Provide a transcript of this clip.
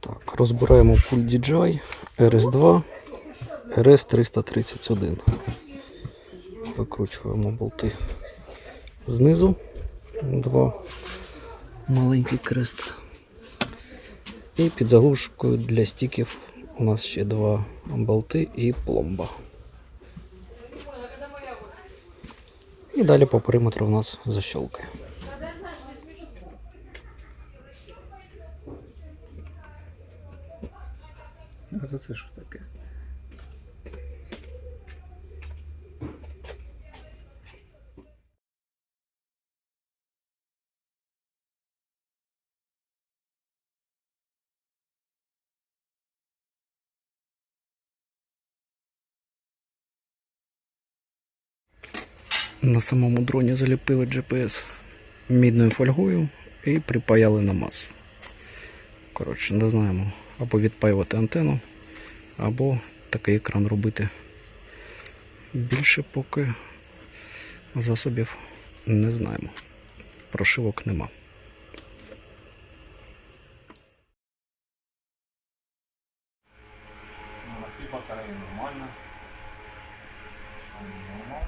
Так, розбираємо пульт DJI RS2 RS331. Викручуємо болти знизу. Два маленький крест. І під заглушкою для стіків у нас ще два болти і пломба. І далі по периметру у нас защолкає. А це що таке? На самому дроні заліпили GPS мідною фольгою і припаяли на масу коротше, не знаємо. Або відпаювати антенну, або такий екран робити. Більше поки засобів не знаємо. Прошивок нема. Ці батареї нормальні Нормально.